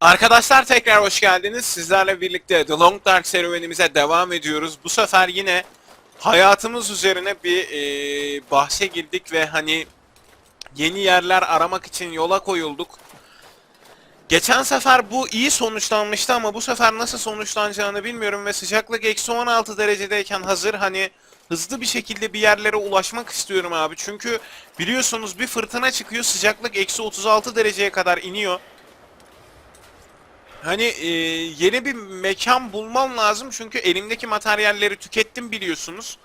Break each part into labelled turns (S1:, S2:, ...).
S1: Arkadaşlar tekrar hoş geldiniz. Sizlerle birlikte The Long Dark serüvenimize devam ediyoruz. Bu sefer yine hayatımız üzerine bir e, bahse girdik ve hani yeni yerler aramak için yola koyulduk. Geçen sefer bu iyi sonuçlanmıştı ama bu sefer nasıl sonuçlanacağını bilmiyorum ve sıcaklık eksi 16 derecedeyken hazır hani hızlı bir şekilde bir yerlere ulaşmak istiyorum abi. Çünkü biliyorsunuz bir fırtına çıkıyor sıcaklık eksi 36 dereceye kadar iniyor. Hani e, yeni bir mekan bulmam lazım çünkü elimdeki materyalleri tükettim biliyorsunuz.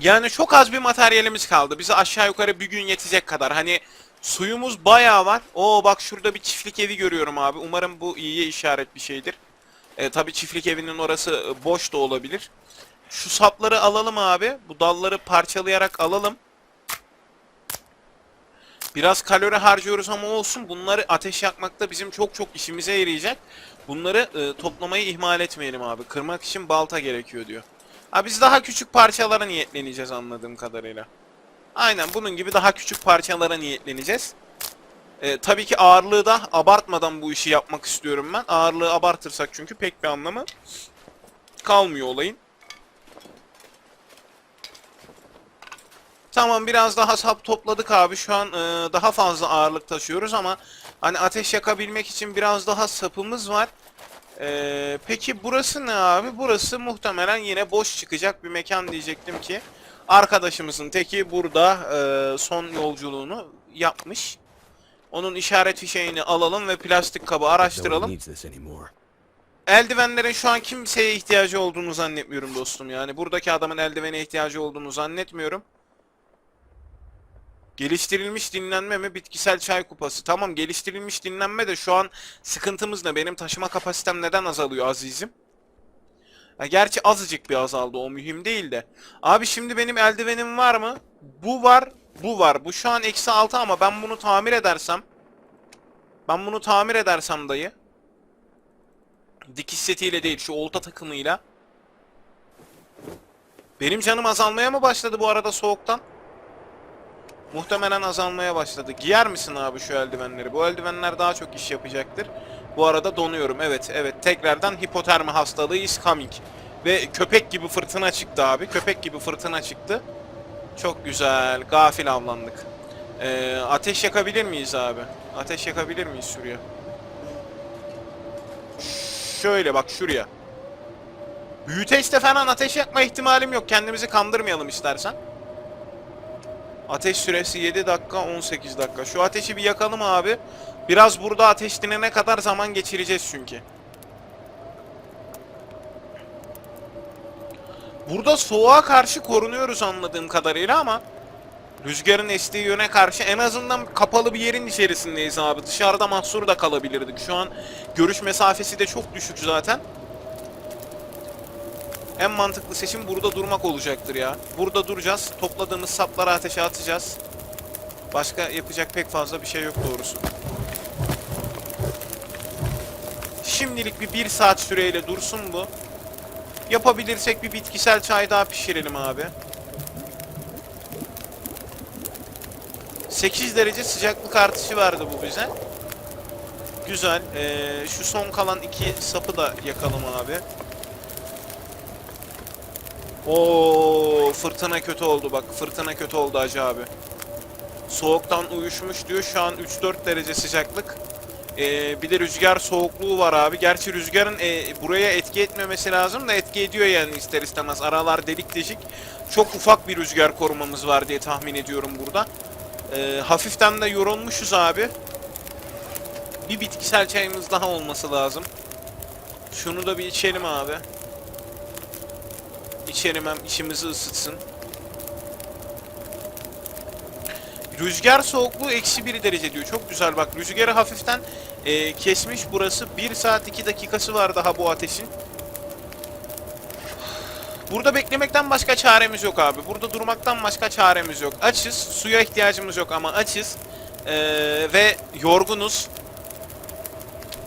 S1: Yani çok az bir materyalimiz kaldı. Bize aşağı yukarı bir gün yetecek kadar. Hani suyumuz bayağı var. Oo bak şurada bir çiftlik evi görüyorum abi. Umarım bu iyiye işaret bir şeydir. E, tabii çiftlik evinin orası e, boş da olabilir. Şu sapları alalım abi. Bu dalları parçalayarak alalım. Biraz kalori harcıyoruz ama olsun. Bunları ateş yakmakta bizim çok çok işimize yarayacak. Bunları e, toplamayı ihmal etmeyelim abi. Kırmak için balta gerekiyor diyor. Ha biz daha küçük parçalara niyetleneceğiz anladığım kadarıyla. Aynen bunun gibi daha küçük parçalara niyetleneceğiz. E, tabii ki ağırlığı da abartmadan bu işi yapmak istiyorum ben. Ağırlığı abartırsak çünkü pek bir anlamı kalmıyor olayın. Tamam biraz daha sap topladık abi. Şu an e, daha fazla ağırlık taşıyoruz ama hani ateş yakabilmek için biraz daha sapımız var. E, peki burası ne abi? Burası muhtemelen yine boş çıkacak bir mekan diyecektim ki. Arkadaşımızın teki burada e, son yolculuğunu yapmış. Onun işaret fişeğini alalım ve plastik kabı araştıralım. Eldivenlerin şu an kimseye ihtiyacı olduğunu zannetmiyorum dostum yani. Buradaki adamın eldivene ihtiyacı olduğunu zannetmiyorum. Geliştirilmiş dinlenme mi bitkisel çay kupası? Tamam geliştirilmiş dinlenme de şu an sıkıntımız ne? Benim taşıma kapasitem neden azalıyor azizim? Ha, gerçi azıcık bir azaldı o mühim değil de. Abi şimdi benim eldivenim var mı? Bu var, bu var. Bu şu an eksi 6 ama ben bunu tamir edersem. Ben bunu tamir edersem dayı. Dikiş setiyle değil şu olta takımıyla. Benim canım azalmaya mı başladı bu arada soğuktan? Muhtemelen azalmaya başladı. Giyer misin abi şu eldivenleri? Bu eldivenler daha çok iş yapacaktır. Bu arada donuyorum. Evet, evet. Tekrardan hipotermi hastalığı is coming. Ve köpek gibi fırtına çıktı abi. Köpek gibi fırtına çıktı. Çok güzel. Gafil avlandık. Ee, ateş yakabilir miyiz abi? Ateş yakabilir miyiz şuraya? Şöyle bak şuraya. Büyüteçte falan ateş yakma ihtimalim yok. Kendimizi kandırmayalım istersen. Ateş süresi 7 dakika 18 dakika. Şu ateşi bir yakalım abi. Biraz burada ateş dinene kadar zaman geçireceğiz çünkü. Burada soğuğa karşı korunuyoruz anladığım kadarıyla ama rüzgarın estiği yöne karşı en azından kapalı bir yerin içerisindeyiz abi. Dışarıda mahsur da kalabilirdik. Şu an görüş mesafesi de çok düşük zaten. En mantıklı seçim burada durmak olacaktır ya. Burada duracağız. Topladığımız sapları ateşe atacağız. Başka yapacak pek fazla bir şey yok doğrusu. Şimdilik bir bir saat süreyle dursun bu. Yapabilirsek bir bitkisel çay daha pişirelim abi. 8 derece sıcaklık artışı verdi bu bize. Güzel. Ee, şu son kalan iki sapı da yakalım abi. Oo fırtına kötü oldu bak. Fırtına kötü oldu Hacı abi. Soğuktan uyuşmuş diyor. Şu an 3-4 derece sıcaklık. Ee, bir de rüzgar soğukluğu var abi. Gerçi rüzgarın e, buraya etki etmemesi lazım da etki ediyor yani ister istemez. Aralar delik deşik. Çok ufak bir rüzgar korumamız var diye tahmin ediyorum burada. Ee, hafiften de yorulmuşuz abi. Bir bitkisel çayımız daha olması lazım. Şunu da bir içelim abi. İçerim hem içimizi ısıtsın. Rüzgar soğukluğu eksi 1 derece diyor. Çok güzel bak rüzgarı hafiften e, kesmiş burası. 1 saat 2 dakikası var daha bu ateşin. Burada beklemekten başka çaremiz yok abi. Burada durmaktan başka çaremiz yok. Açız. Suya ihtiyacımız yok ama açız. Ee, ve yorgunuz.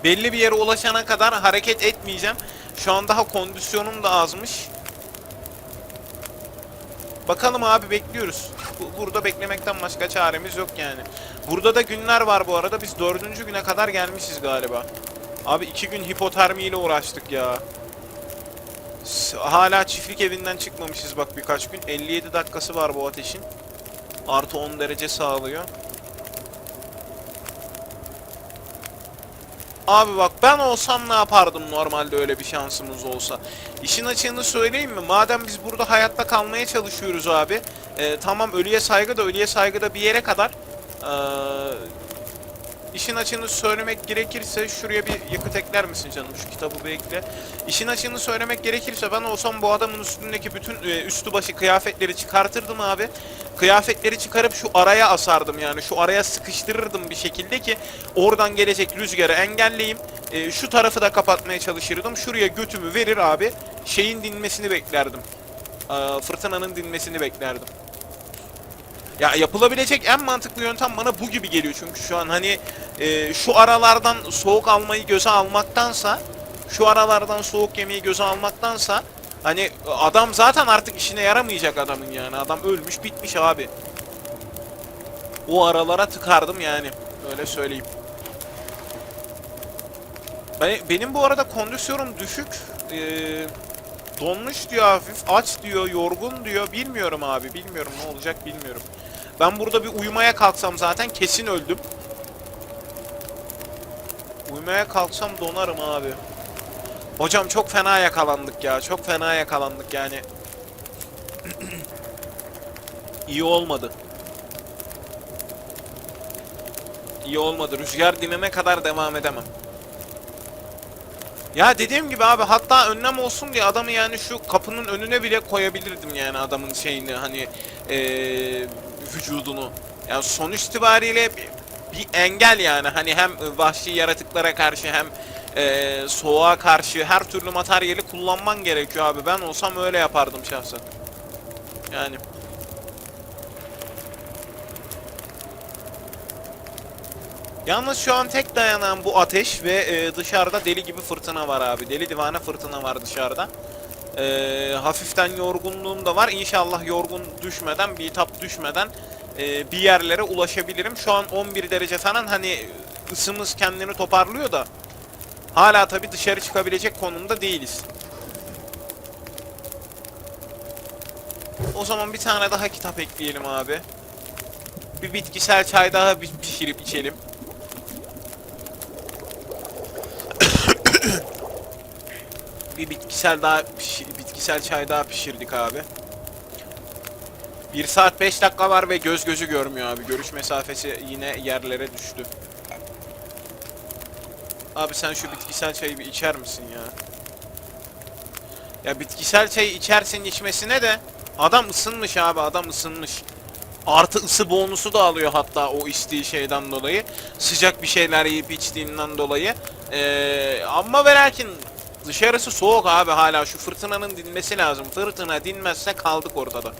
S1: Belli bir yere ulaşana kadar hareket etmeyeceğim. Şu an daha kondisyonum da azmış. Bakalım abi bekliyoruz. Bu- Burada beklemekten başka çaremiz yok yani. Burada da günler var bu arada. Biz dördüncü güne kadar gelmişiz galiba. Abi iki gün hipotermiyle uğraştık ya. Hala çiftlik evinden çıkmamışız bak birkaç gün. 57 dakikası var bu ateşin. Artı 10 derece sağlıyor. Abi bak ben olsam ne yapardım normalde öyle bir şansımız olsa. İşin açığını söyleyeyim mi? Madem biz burada hayatta kalmaya çalışıyoruz abi. e, tamam ölüye saygı da ölüye saygı da bir yere kadar. Eee İşin açığını söylemek gerekirse şuraya bir yakıt ekler misin canım şu kitabı bir. İşin açığını söylemek gerekirse ben olsam bu adamın üstündeki bütün e, üstü başı kıyafetleri çıkartırdım abi. Kıyafetleri çıkarıp şu araya asardım yani şu araya sıkıştırırdım bir şekilde ki oradan gelecek rüzgarı engelleyeyim. E, şu tarafı da kapatmaya çalışırdım. Şuraya götümü verir abi. Şeyin dinmesini beklerdim. Aa, fırtınanın dinmesini beklerdim. Ya yapılabilecek en mantıklı yöntem bana bu gibi geliyor çünkü şu an hani e, şu aralardan soğuk almayı göze almaktansa şu aralardan soğuk yemeyi göze almaktansa hani adam zaten artık işine yaramayacak adamın yani adam ölmüş bitmiş abi. O aralara tıkardım yani öyle söyleyeyim. Ben, benim bu arada kondisyonum düşük. Ee, donmuş diyor hafif, aç diyor, yorgun diyor. Bilmiyorum abi, bilmiyorum ne olacak bilmiyorum. Ben burada bir uyumaya kalksam zaten kesin öldüm. Uyumaya kalksam donarım abi. Hocam çok fena yakalandık ya. Çok fena yakalandık yani. İyi olmadı. İyi olmadı. Rüzgar dinene kadar devam edemem. Ya dediğim gibi abi hatta önlem olsun diye adamı yani şu kapının önüne bile koyabilirdim yani adamın şeyini hani eee vücudunu. Yani sonuç itibariyle bir, bir engel yani hani hem vahşi yaratıklara karşı hem eee soğuğa karşı her türlü materyali kullanman gerekiyor abi. Ben olsam öyle yapardım şahsen. Yani. Yalnız şu an tek dayanan bu ateş ve e, dışarıda deli gibi fırtına var abi. Deli divane fırtına var dışarıda. E, hafiften yorgunluğum da var. İnşallah yorgun düşmeden, bir tap düşmeden e, bir yerlere ulaşabilirim. Şu an 11 derece falan hani ısımız kendini toparlıyor da hala tabi dışarı çıkabilecek konumda değiliz. O zaman bir tane daha kitap ekleyelim abi. Bir bitkisel çay daha pişirip içelim. Bir bitkisel daha pişi- bitkisel çay daha pişirdik abi. 1 saat 5 dakika var ve göz gözü görmüyor abi. Görüş mesafesi yine yerlere düştü. Abi sen şu bitkisel çayı bir içer misin ya? Ya bitkisel çayı içersin içmesine de adam ısınmış abi adam ısınmış. Artı ısı bonusu da alıyor hatta o içtiği şeyden dolayı. Sıcak bir şeyler yiyip içtiğinden dolayı. Ee, ama ve lakin dışarısı soğuk abi hala şu fırtınanın dinmesi lazım. Fırtına dinmezse kaldık ortada.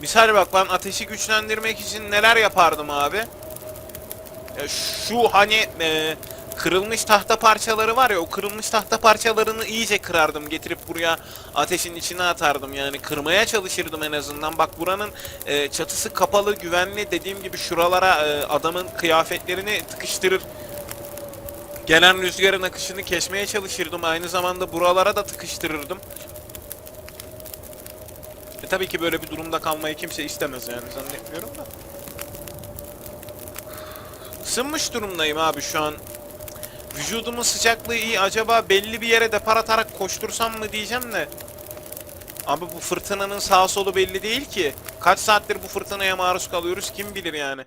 S1: Misal bak ben ateşi güçlendirmek için neler yapardım abi? Ya şu hani e, kırılmış tahta parçaları var ya o kırılmış tahta parçalarını iyice kırardım getirip buraya ateşin içine atardım yani kırmaya çalışırdım en azından bak buranın e, çatısı kapalı güvenli dediğim gibi şuralara e, adamın kıyafetlerini tıkıştırır gelen rüzgarın akışını kesmeye çalışırdım aynı zamanda buralara da tıkıştırırdım e tabii ki böyle bir durumda kalmayı kimse istemez yani zannetmiyorum da Isınmış durumdayım abi şu an. Vücudumun sıcaklığı iyi. Acaba belli bir yere depar atarak koştursam mı diyeceğim de. Abi bu fırtınanın sağ solu belli değil ki. Kaç saattir bu fırtınaya maruz kalıyoruz kim bilir yani.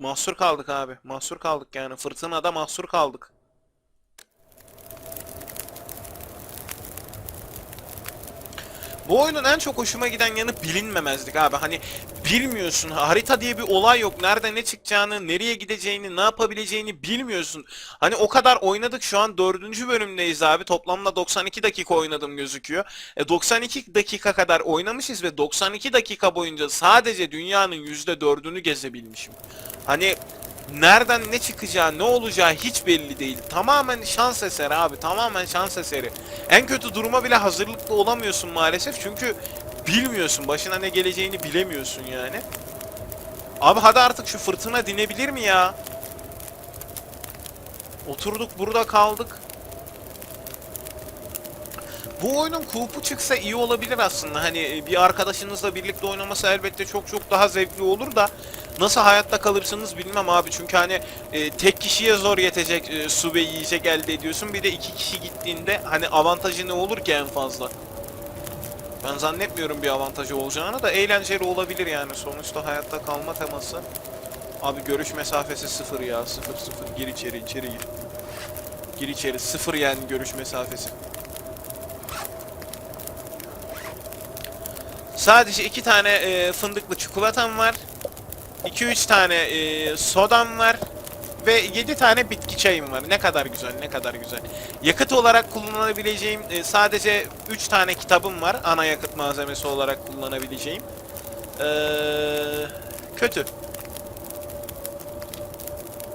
S1: Mahsur kaldık abi. Mahsur kaldık yani. Fırtınada mahsur kaldık. Bu oyunun en çok hoşuma giden yanı bilinmemezlik abi. Hani bilmiyorsun. Harita diye bir olay yok. Nerede ne çıkacağını, nereye gideceğini, ne yapabileceğini bilmiyorsun. Hani o kadar oynadık şu an dördüncü bölümdeyiz abi. Toplamda 92 dakika oynadım gözüküyor. E 92 dakika kadar oynamışız ve 92 dakika boyunca sadece dünyanın %4'ünü gezebilmişim. Hani nereden ne çıkacağı, ne olacağı hiç belli değil. Tamamen şans eseri abi, tamamen şans eseri. En kötü duruma bile hazırlıklı olamıyorsun maalesef çünkü bilmiyorsun. Başına ne geleceğini bilemiyorsun yani. Abi hadi artık şu fırtına dinebilir mi ya? Oturduk burada kaldık. Bu oyunun kupu çıksa iyi olabilir aslında. Hani e, bir arkadaşınızla birlikte oynaması elbette çok çok daha zevkli olur da nasıl hayatta kalırsınız bilmem abi. Çünkü hani e, tek kişiye zor yetecek e, su ve yiyecek elde ediyorsun. Bir de iki kişi gittiğinde hani avantajı ne olur ki en fazla? Ben zannetmiyorum bir avantajı olacağını da eğlenceli olabilir yani. Sonuçta hayatta kalma teması. Abi görüş mesafesi sıfır ya. Sıfır sıfır. Gir içeri içeri gir. Gir içeri. Sıfır yani görüş mesafesi. Sadece iki tane e, fındıklı çikolatam var. 2-3 tane e, sodam var. Ve 7 tane bitki çayım var. Ne kadar güzel, ne kadar güzel. Yakıt olarak kullanabileceğim e, sadece 3 tane kitabım var. Ana yakıt malzemesi olarak kullanabileceğim. Ee, kötü.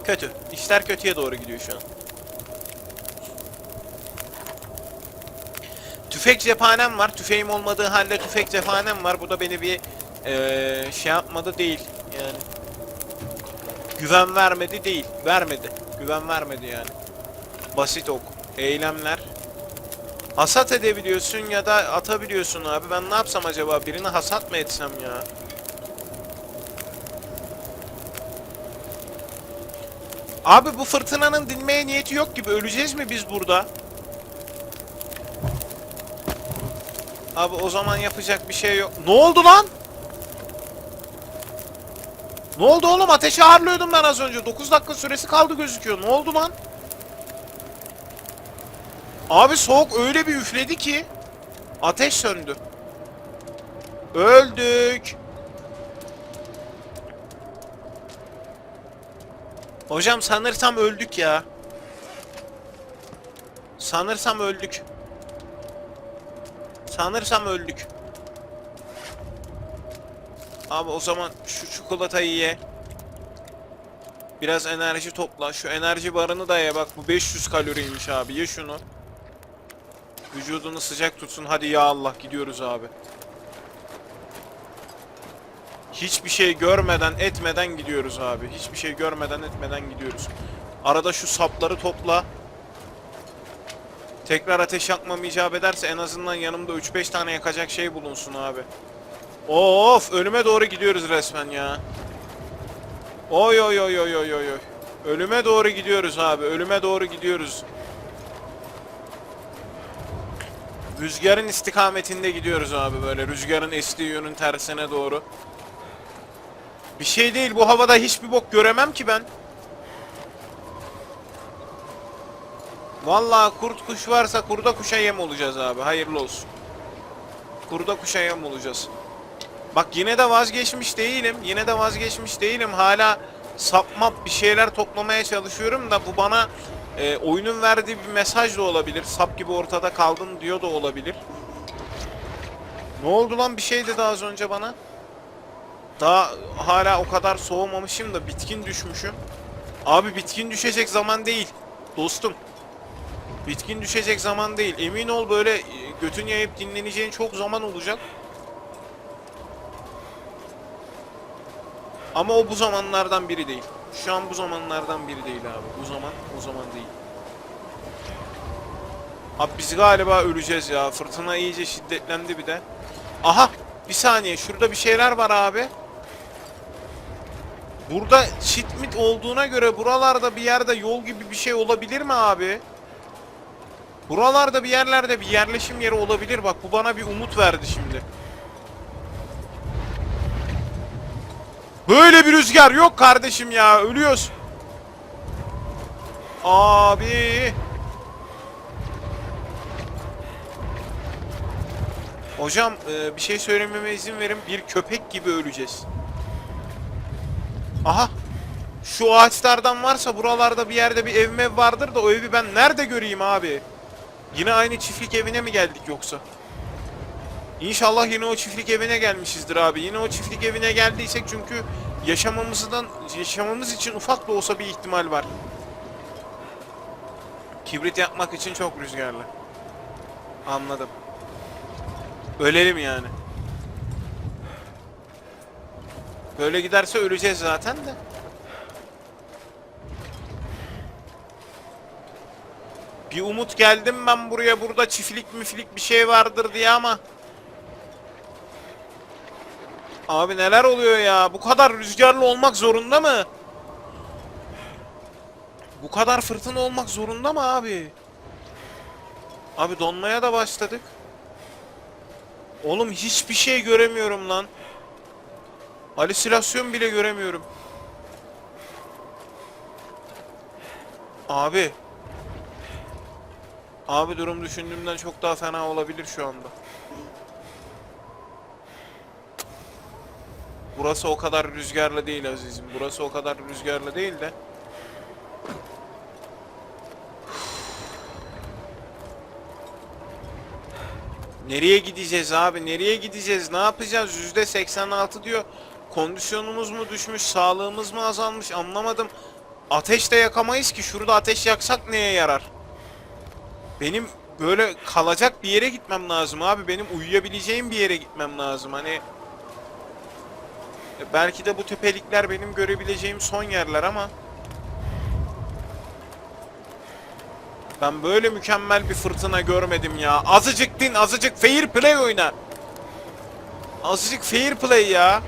S1: Kötü. İşler kötüye doğru gidiyor şu an. Tüfek cephanem var. Tüfeğim olmadığı halde tüfek cephanem var. Bu da beni bir eee, şey yapmadı değil. Yani güven vermedi değil. Vermedi. Güven vermedi yani. Basit ok. Eylemler. Hasat edebiliyorsun ya da atabiliyorsun abi. Ben ne yapsam acaba? Birini hasat mı etsem ya? Abi bu fırtınanın dinmeye niyeti yok gibi. Öleceğiz mi biz burada? Abi o zaman yapacak bir şey yok. Ne oldu lan? Ne oldu oğlum? Ateşi harlıyordum ben az önce. 9 dakika süresi kaldı gözüküyor. Ne oldu lan? Abi soğuk öyle bir üfledi ki ateş söndü. Öldük. Hocam sanırsam öldük ya. Sanırsam öldük. Sanırsam öldük. Abi o zaman şu çikolatayı ye. Biraz enerji topla. Şu enerji barını da ye. Bak bu 500 kaloriymiş abi. Ye şunu. Vücudunu sıcak tutsun. Hadi ya Allah gidiyoruz abi. Hiçbir şey görmeden etmeden gidiyoruz abi. Hiçbir şey görmeden etmeden gidiyoruz. Arada şu sapları topla. Tekrar ateş yakmam icap ederse en azından yanımda 3-5 tane yakacak şey bulunsun abi. Of ölüme doğru gidiyoruz resmen ya. Oy oy oy oy oy oy. Ölüme doğru gidiyoruz abi. Ölüme doğru gidiyoruz. Rüzgarın istikametinde gidiyoruz abi böyle. Rüzgarın estiği yönün tersine doğru. Bir şey değil bu havada hiçbir bok göremem ki ben. Vallahi kurt kuş varsa kurda kuşa yem olacağız abi. Hayırlı olsun. Kurda kuşa yem olacağız. Bak yine de vazgeçmiş değilim. Yine de vazgeçmiş değilim. Hala sapmap bir şeyler toplamaya çalışıyorum da bu bana e, oyunun verdiği bir mesaj da olabilir. Sap gibi ortada kaldın diyor da olabilir. Ne oldu lan bir şey dedi az önce bana. Daha hala o kadar soğumamışım da bitkin düşmüşüm. Abi bitkin düşecek zaman değil. Dostum. Bitkin düşecek zaman değil. Emin ol böyle e, götün yayıp dinleneceğin çok zaman olacak. Ama o bu zamanlardan biri değil. Şu an bu zamanlardan biri değil abi. Bu zaman o zaman değil. Abi biz galiba öleceğiz ya. Fırtına iyice şiddetlendi bir de. Aha! Bir saniye. Şurada bir şeyler var abi. Burada çitmit olduğuna göre buralarda bir yerde yol gibi bir şey olabilir mi abi? Buralarda bir yerlerde bir yerleşim yeri olabilir. Bak bu bana bir umut verdi şimdi. Böyle bir rüzgar yok kardeşim ya. Ölüyoruz. Abi. Hocam e, bir şey söylememe izin verin. Bir köpek gibi öleceğiz. Aha. Şu ağaçlardan varsa buralarda bir yerde bir ev mev vardır da o evi ben nerede göreyim abi? Yine aynı çiftlik evine mi geldik yoksa? İnşallah yine o çiftlik evine gelmişizdir abi. Yine o çiftlik evine geldiysek çünkü yaşamamızdan yaşamamız için ufak da olsa bir ihtimal var. Kibrit yapmak için çok rüzgarlı. Anladım. Ölelim yani. Böyle giderse öleceğiz zaten de. Bir umut geldim ben buraya burada çiftlik müflik bir şey vardır diye ama. Abi neler oluyor ya? Bu kadar rüzgarlı olmak zorunda mı? Bu kadar fırtına olmak zorunda mı abi? Abi donmaya da başladık. Oğlum hiçbir şey göremiyorum lan. Halüsinasyon bile göremiyorum. Abi. Abi durum düşündüğümden çok daha fena olabilir şu anda. Burası o kadar rüzgarlı değil azizim. Burası o kadar rüzgarlı değil de. Nereye gideceğiz abi? Nereye gideceğiz? Ne yapacağız? Yüzde 86 diyor. Kondisyonumuz mu düşmüş? Sağlığımız mı azalmış? Anlamadım. Ateş de yakamayız ki. Şurada ateş yaksak neye yarar? Benim böyle kalacak bir yere gitmem lazım abi. Benim uyuyabileceğim bir yere gitmem lazım. Hani e, belki de bu tepelikler benim görebileceğim son yerler ama ben böyle mükemmel bir fırtına görmedim ya. Azıcık din, azıcık fair play oyna. Azıcık fair play ya.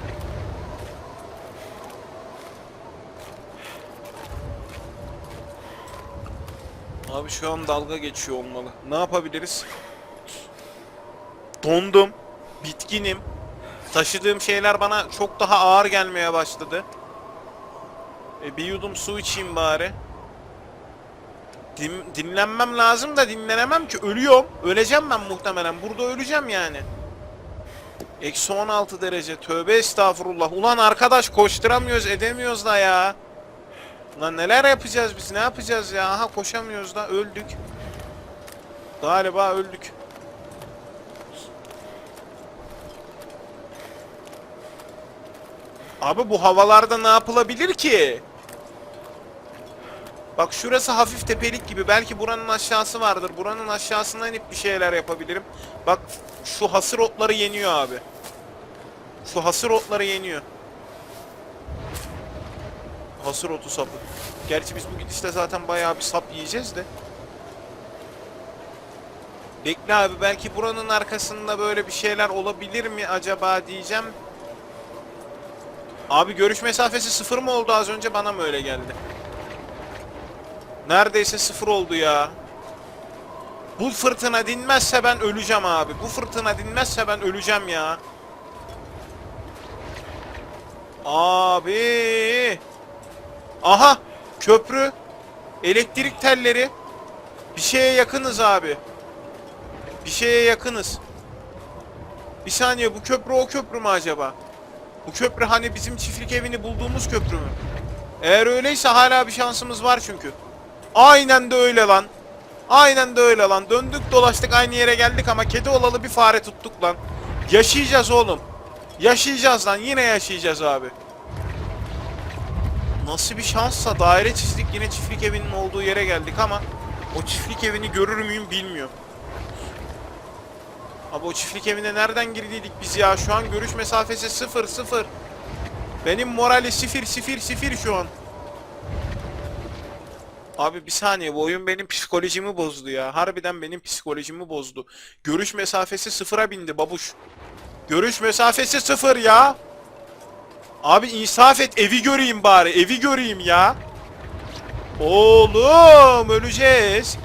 S1: Abi şu an dalga geçiyor olmalı. Ne yapabiliriz? Dondum. Bitkinim. Taşıdığım şeyler bana çok daha ağır gelmeye başladı. E, bir yudum su içeyim bari. Din- dinlenmem lazım da dinlenemem ki. Ölüyorum. Öleceğim ben muhtemelen. Burada öleceğim yani. Eksi 16 derece. Tövbe estağfurullah. Ulan arkadaş koşturamıyoruz edemiyoruz da ya. Lan neler yapacağız biz? Ne yapacağız ya? Aha koşamıyoruz da öldük. Galiba öldük. Abi bu havalarda ne yapılabilir ki? Bak şurası hafif tepelik gibi. Belki buranın aşağısı vardır. Buranın aşağısından inip bir şeyler yapabilirim. Bak şu hasır otları yeniyor abi. Şu hasır otları yeniyor. Hasır otu sapı. Gerçi biz bu gidişte zaten bayağı bir sap yiyeceğiz de. Bekle abi belki buranın arkasında böyle bir şeyler olabilir mi acaba diyeceğim. Abi görüş mesafesi sıfır mı oldu az önce bana mı öyle geldi? Neredeyse sıfır oldu ya. Bu fırtına dinmezse ben öleceğim abi. Bu fırtına dinmezse ben öleceğim ya. Abi. Aha köprü. Elektrik telleri. Bir şeye yakınız abi. Bir şeye yakınız. Bir saniye bu köprü o köprü mü acaba? Bu köprü hani bizim çiftlik evini bulduğumuz köprü mü? Eğer öyleyse hala bir şansımız var çünkü. Aynen de öyle lan. Aynen de öyle lan. Döndük dolaştık aynı yere geldik ama kedi olalı bir fare tuttuk lan. Yaşayacağız oğlum. Yaşayacağız lan. Yine yaşayacağız abi. Nasıl bir şanssa daire çizdik yine çiftlik evinin olduğu yere geldik ama o çiftlik evini görür müyüm bilmiyorum. Abi o çiftlik evine nereden girdiydik biz ya? Şu an görüş mesafesi sıfır sıfır. Benim morali sıfır sıfır sıfır şu an. Abi bir saniye bu oyun benim psikolojimi bozdu ya. Harbiden benim psikolojimi bozdu. Görüş mesafesi sıfıra bindi babuş. Görüş mesafesi sıfır ya. Abi insaf et evi göreyim bari evi göreyim ya. Oğlum öleceğiz.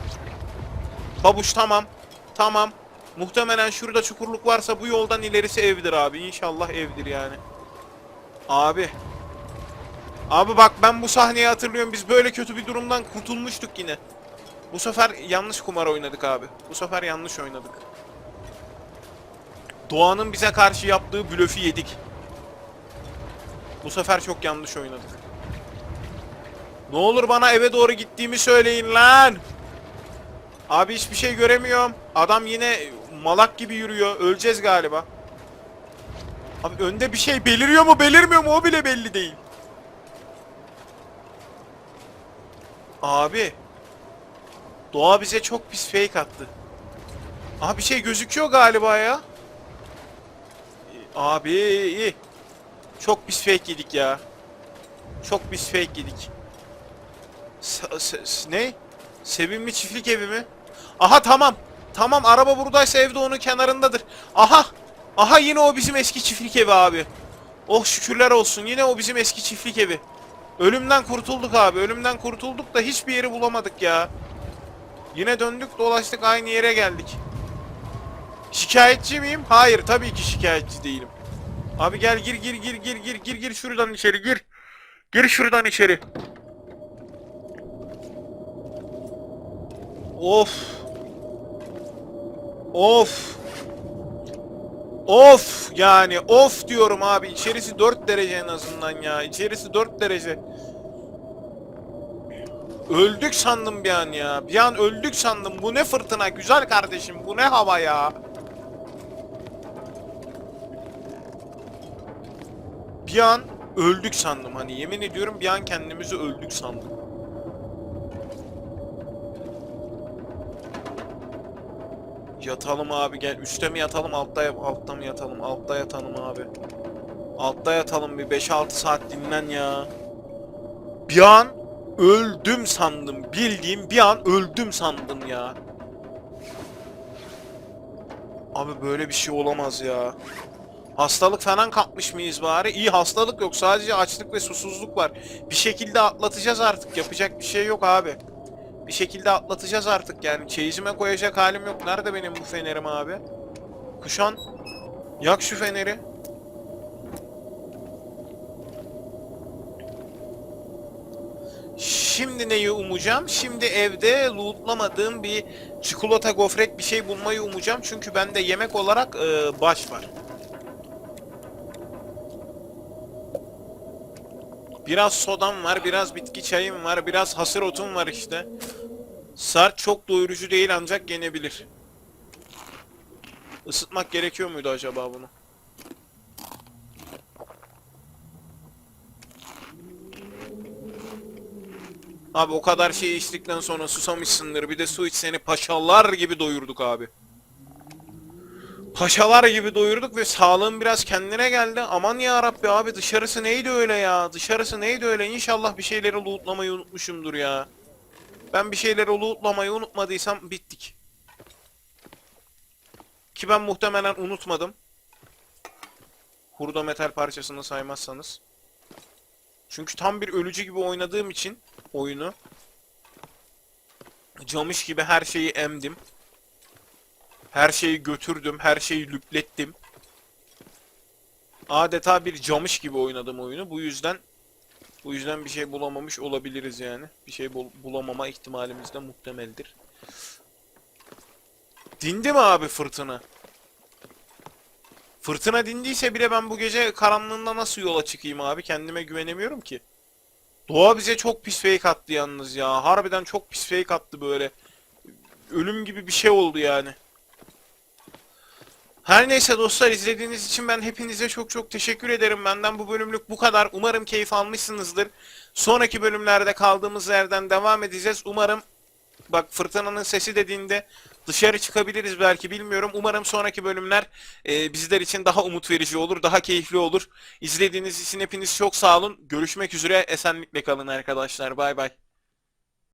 S1: Babuş tamam. Tamam. Muhtemelen şurada çukurluk varsa bu yoldan ilerisi evdir abi. İnşallah evdir yani. Abi. Abi bak ben bu sahneyi hatırlıyorum. Biz böyle kötü bir durumdan kurtulmuştuk yine. Bu sefer yanlış kumar oynadık abi. Bu sefer yanlış oynadık. Doğanın bize karşı yaptığı blöfü yedik. Bu sefer çok yanlış oynadık. Ne olur bana eve doğru gittiğimi söyleyin lan. Abi hiçbir şey göremiyorum. Adam yine malak gibi yürüyor. Öleceğiz galiba. Abi önde bir şey beliriyor mu belirmiyor mu o bile belli değil. Abi. Doğa bize çok pis fake attı. Abi bir şey gözüküyor galiba ya. Abi iyi. Çok pis fake yedik ya. Çok pis fake yedik. Ne? Sevimli çiftlik evi mi? Aha tamam. Tamam araba buradaysa evde onun kenarındadır. Aha. Aha yine o bizim eski çiftlik evi abi. Oh şükürler olsun. Yine o bizim eski çiftlik evi. Ölümden kurtulduk abi. Ölümden kurtulduk da hiçbir yeri bulamadık ya. Yine döndük dolaştık aynı yere geldik. Şikayetçi miyim? Hayır tabii ki şikayetçi değilim. Abi gel gir gir gir gir gir gir gir şuradan içeri gir. Gir şuradan içeri. Of. Of. Of yani of diyorum abi içerisi 4 derece en azından ya içerisi 4 derece Öldük sandım bir an ya bir an öldük sandım bu ne fırtına güzel kardeşim bu ne hava ya Bir an öldük sandım hani yemin ediyorum bir an kendimizi öldük sandım Yatalım abi gel. Üste mi yatalım altta altta mı yatalım? Altta yatalım abi. Altta yatalım bir 5-6 saat dinlen ya. Bir an öldüm sandım. Bildiğim bir an öldüm sandım ya. Abi böyle bir şey olamaz ya. Hastalık falan kapmış mıyız bari? İyi hastalık yok. Sadece açlık ve susuzluk var. Bir şekilde atlatacağız artık. Yapacak bir şey yok abi. Bir şekilde atlatacağız artık yani. Çeyizime koyacak halim yok. Nerede benim bu fenerim abi? Kuşan. Yak şu feneri. Şimdi neyi umacağım? Şimdi evde lootlamadığım bir çikolata gofret bir şey bulmayı umacağım. Çünkü bende yemek olarak e, baş var. Biraz sodam var, biraz bitki çayım var, biraz hasır otum var işte. Sart çok doyurucu değil ancak yenebilir. Isıtmak gerekiyor muydu acaba bunu? Abi o kadar şey içtikten sonra susamışsındır. Bir de su iç seni paşalar gibi doyurduk abi. Paşalar gibi doyurduk ve sağlığım biraz kendine geldi. Aman ya Rabbi abi dışarısı neydi öyle ya? Dışarısı neydi öyle? İnşallah bir şeyleri lootlamayı unutmuşumdur ya. Ben bir şeyleri lootlamayı unutmadıysam bittik. Ki ben muhtemelen unutmadım. Hurda metal parçasını saymazsanız. Çünkü tam bir ölücü gibi oynadığım için oyunu camış gibi her şeyi emdim. Her şeyi götürdüm, her şeyi lüplettim. Adeta bir camış gibi oynadım oyunu. Bu yüzden bu yüzden bir şey bulamamış olabiliriz yani. Bir şey bul- bulamama ihtimalimiz de muhtemeldir. Dindi mi abi fırtına? Fırtına dindiyse bile ben bu gece karanlığında nasıl yola çıkayım abi? Kendime güvenemiyorum ki. Doğa bize çok pis fake attı yalnız ya. Harbiden çok pis fake attı böyle. Ölüm gibi bir şey oldu yani. Her neyse dostlar izlediğiniz için ben hepinize çok çok teşekkür ederim. Benden bu bölümlük bu kadar. Umarım keyif almışsınızdır. Sonraki bölümlerde kaldığımız yerden devam edeceğiz. Umarım bak fırtınanın sesi dediğinde dışarı çıkabiliriz belki bilmiyorum. Umarım sonraki bölümler e, bizler için daha umut verici olur, daha keyifli olur. İzlediğiniz için hepiniz çok sağ olun. Görüşmek üzere. Esenlikle kalın arkadaşlar. Bay bay.